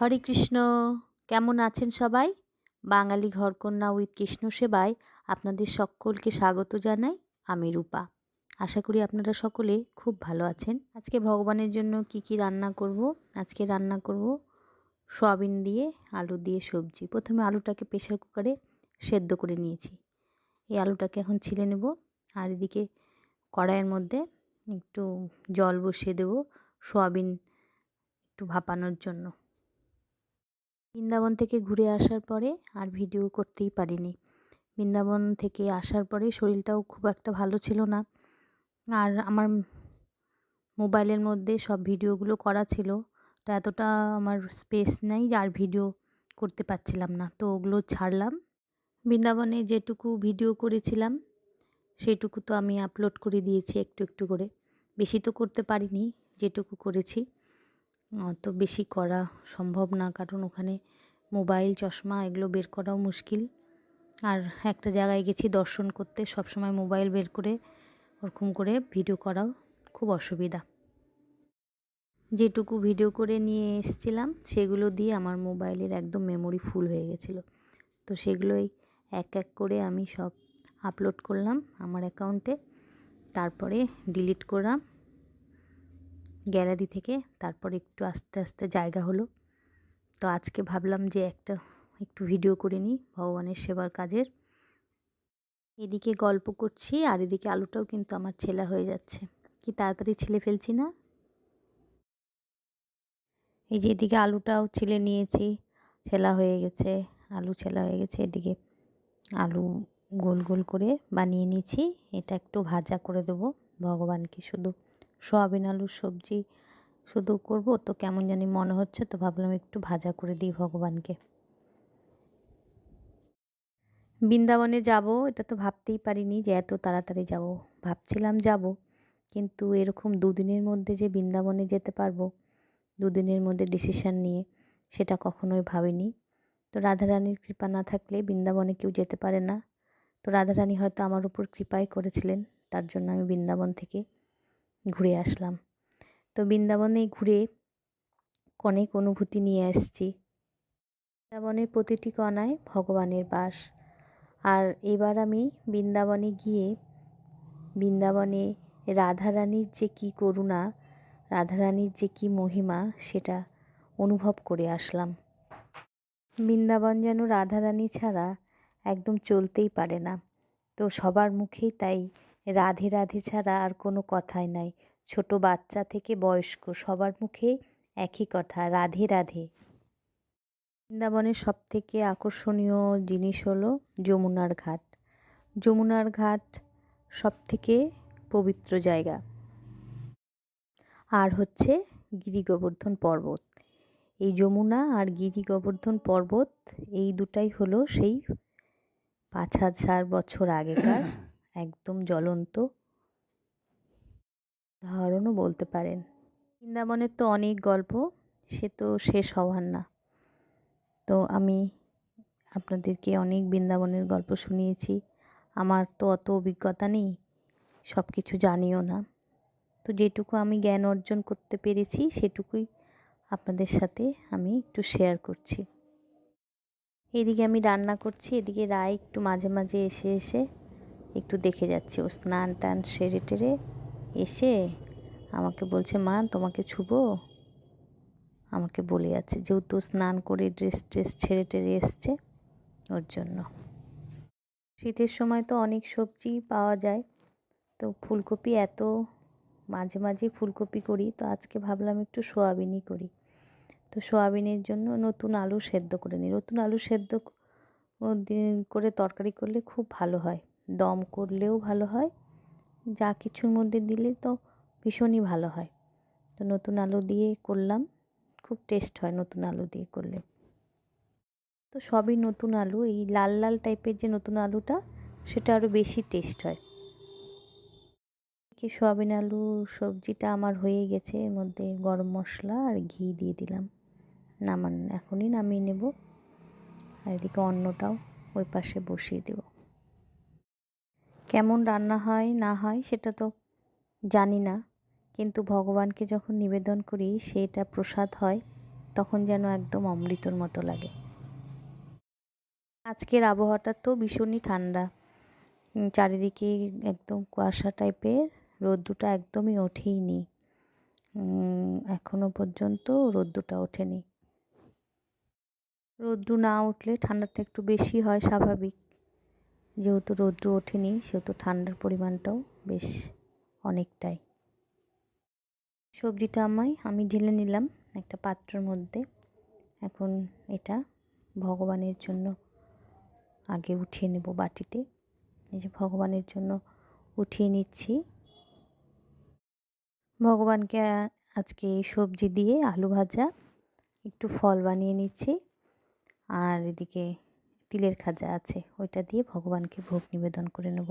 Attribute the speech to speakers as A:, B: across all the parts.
A: হরে কৃষ্ণ। কেমন আছেন সবাই? বাঙালি ঘরকন্যা উইথ কৃষ্ণ সেবায় আপনাদের সকলকে স্বাগত জানাই, আমি রূপা। আশা করি আপনারা সকলে খুব ভালো আছেন। আজকে ভগবানের জন্য কি কি রান্না করব? আজকে রান্না করব সয়াবিন দিয়ে, আলু দিয়ে সবজি। প্রথমে আলুটাকে প্রেশার কুকারে সেদ্ধ করে নিয়েছি। এই আলুটাকে এখন ছিলে নেব। আর এদিকে কড়াইয়ের মধ্যে একটু জল বসিয়ে দেব সয়াবিন একটু ভাপানোর জন্য। বৃন্দাবন থেকে ঘুরে আসার পরে আর ভিডিও করতেই পারিনি। বৃন্দাবন থেকে আসার পরে শরীরটাও খুব একটা ভালো ছিল না। আর আমার মোবাইলের মধ্যে সব ভিডিওগুলো করা ছিল। তো এতটা আমার স্পেস নেই আর ভিডিও করতে পারছিলাম না। তো ওগুলো ছাড়লাম। বৃন্দাবনে যেটুকু ভিডিও করেছিলাম, সেটুকু তো আমি আপলোড করে দিয়েছি একটু একটু করে। বেশি তো করতে পারিনি, যেটুকু করেছি। অত বেশি করা সম্ভব না। কারণ ওখানে মোবাইল, চশমা এগুলো বের করাও মুশকিল। আর একটা জায়গায় গেছি দর্শন করতে সব সময় মোবাইল বের করে, ওরকম করে ভিডিও করাও খুব অসুবিধা। যেটুকু ভিডিও করে নিয়ে এসছিলাম, সেগুলো দিয়ে আমার মোবাইলের একদম মেমোরি ফুল হয়ে গেছিল। তো সেগুলোই এক এক করে আমি সব আপলোড করলাম আমার অ্যাকাউন্টে। তারপরে ডিলিট করলাম। গ্যালারি থেকে, তারপর একটু আস্তে আস্তে জায়গা হলো। তো আজকে ভাবলাম যে একটা, একটু ভিডিও করে নিই ভগবানের সেবার কাজের। এদিকে গল্প করছি আর এদিকে আলুটাও কিন্তু আমার ছেলা হয়ে যাচ্ছে। কি তাড়াতাড়ি ছিলে ফেলছি না? এই যে এদিকে আলুটাও ছিলে নিয়েছি, ছেলা হয়ে গেছে, আলু ছেলা হয়ে গেছে, এদিকে আলু গোল গোল করে বানিয়ে নিয়েছি। এটা একটু ভাজা করে দেবো ভগবানকে শুধু। সোয়াবিন, আলুর সবজি শুধু করব। তো কেমন জানি মনে হচ্ছে, তো ভাবলাম একটু ভাজা করে দিই ভগবানকে। বৃন্দাবনে যাব, এটা তো ভাবতেই পারিনি যে এত তাড়াতাড়ি যাব। ভাবছিলাম যাব, কিন্তু এরকম দুদিনের মধ্যে যে বৃন্দাবনে যেতে পারব, দুদিনের মধ্যে ডিসিশান নিয়ে, সেটা কখনোই ভাবিনি। তো রাধারানীর কৃপা না থাকলে বৃন্দাবনে কেউ যেতে পারে না। তো রাধারানী হয়তো আমার উপর কৃপাই করেছিলেন, তার জন্য আমি বৃন্দাবন থেকে ঘুরে আসলাম। তো বৃন্দাবনে ঘুরে অনেক অনুভূতি নিয়ে আসছি বৃন্দাবনের প্রতিটি কণায় ভগবানের বাস। আর এবার আমি বৃন্দাবনে গিয়ে বৃন্দাবনে রাধারানীর যে কী করুণা, রাধারানীর যে কী মহিমা, সেটা অনুভব করে আসলাম। বৃন্দাবন যেন রাধারানী ছাড়া একদম চলতেই পারে না। তো সবার মুখেই তাই রাধে রাধে ছাড়া আর কোনো কথাই নাই। ছোট বাচ্চা থেকে বয়স্ক, সবার মুখে একই কথা, রাধে রাধে। বৃন্দাবনের সব থেকে আকর্ষণীয় জিনিস হলো যমুনার ঘাট। যমুনার ঘাট সব থেকে পবিত্র জায়গা। আর হচ্ছে গিরি গোবর্ধন পর্বত। এই যমুনা আর গিরি গোবর্ধন পর্বত এই দুটাই হলো সেই পাঁচ হাজার বছর আগেকার একদম জ্বলন্ত। ধারণও বলতে পারেন। বৃন্দাবনের তো অনেক গল্প, সে তো শেষ হওয়ার না। তো আমি আপনাদেরকে অনেক বৃন্দাবনের গল্প শুনিয়েছি। আমার তো অত অভিজ্ঞতা নেই সব কিছু জানিও না। তো যেটুকু আমি জ্ঞান অর্জন করতে পেরেছি, সেটুকুই আপনাদের সাথে আমি একটু শেয়ার করছি। এদিকে আমি রান্না করছি, এদিকে রায় একটু মাঝে মাঝে এসে এসে একটু দেখে যাচ্ছে। ও স্নান টান সেরে টেরে এসে আমাকে বলছে, মা, তোমাকে ছুবো? আমাকে বলে যাচ্ছে, যেহেতু স্নান করে ড্রেস ট্রেস ছেড়ে টেরে এসছে ওর জন্য। শীতের সময় তো অনেক সবজি পাওয়া যায়। তো ফুলকপি এত মাঝে মাঝে ফুলকপি করি, তো আজকে ভাবলাম একটু সোয়াবিনই করি। তো সোয়াবিনের জন্য নতুন আলু সেদ্ধ করে নিই। নতুন আলু সেদ্ধ করে তরকারি করলে খুব ভালো হয়। দম করলেও ভালো হয়। যা কিছুর মধ্যে দিলে তো ভীষণই ভালো হয়। তো নতুন আলু দিয়ে করলাম। খুব টেস্ট হয় নতুন আলু দিয়ে করলে। তো সবই নতুন আলু। এই লাল লাল টাইপের যে নতুন আলুটা, সেটা আরও বেশি টেস্ট হয়। কি সোয়াবিন আলু সবজিটা আমার হয়ে গেছে। এর মধ্যে গরম মশলা আর ঘি দিয়ে দিলাম। নামান, এখনই নামিয়ে নেব। আর এদিকে অন্নটাও ওই পাশে বসিয়ে দেব। কেমন রান্না হয়, না হয় সেটা তো জানি না। কিন্তু ভগবানকে যখন নিবেদন করি সেটা প্রসাদ হয়, তখন যেন একদম অমৃতর মতো লাগে। আজকের আবহাওয়াটা তো ভীষণই ঠান্ডা। চারিদিকে একদম কুয়াশা টাইপের রোদ্দুটা একদমই ওঠেই নি এখনও পর্যন্ত রোদ্দুটা ওঠেনি। রোদ্দু না উঠলে ঠান্ডাটা একটু বেশি হয়, স্বাভাবিক। যেহেতু রৌদ্র ওঠেনি, সেহেতু ঠান্ডার পরিমাণটাও বেশ অনেকটাই। সবজিটা আমায়, আমি ঢেলে নিলাম একটা পাত্রের মধ্যে। এখন এটা ভগবানের জন্য আগে উঠিয়ে নেব বাটিতে। এই যে ভগবানের জন্য উঠিয়ে নিচ্ছি। ভগবানকে আজকে সবজি দিয়ে আলু ভাজা, একটু ফল বানিয়ে নিচ্ছি। আর এদিকে তিলের খাজা আছে, ওইটা দিয়ে ভগবানকে ভোগ নিবেদন করে নেব।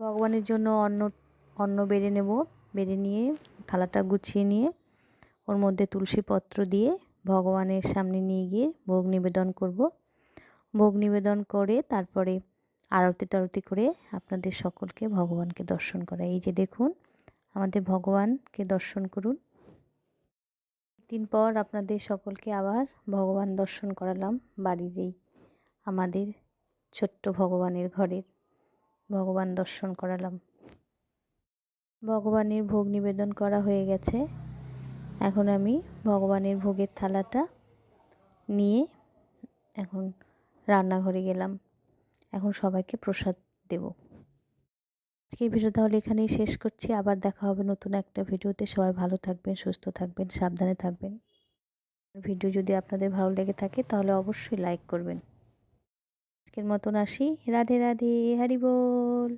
A: ভগবানের জন্য অন্ন অন্ন বেড়ে নেব, বেড়ে নিয়ে থালাটা গুছিয়ে নিয়ে ওর মধ্যে তুলসী পত্র দিয়ে ভগবানের সামনে নিয়ে গিয়ে ভোগ নিবেদন করব। ভোগ নিবেদন করে তারপরে আরতি টারতি করে আপনাদের সকলকে ভগবানকে দর্শন করা এই যে দেখুন, আমাদের ভগবানকে দর্শন করুন। দিন পর আপনাদের সকলকে আবার ভগবান দর্শন করালাম বাড়ির এই আমাদের ছোট্ট ভগবানের ঘরের। ভগবান দর্শন করালাম। ভগবানের ভোগ নিবেদন করা হয়ে গেছে। এখন আমি ভগবানের ভোগের থালাটা নিয়ে এখন রান্নাঘরে গেলাম। এখন সবাইকে প্রসাদ দেব। আজকের ভিডিও তাহলে এখানেই শেষ করছি। আবার দেখা হবে নতুন একটা ভিডিওতে। সবাই ভালো থাকবেন, সুস্থ থাকবেন, সাবধানে থাকবেন। ভিডিও যদি আপনাদের ভালো লেগে থাকে, তাহলে অবশ্যই লাইক করবেন। আজকের মতন আসি। রাধে রাধে, হারি বল।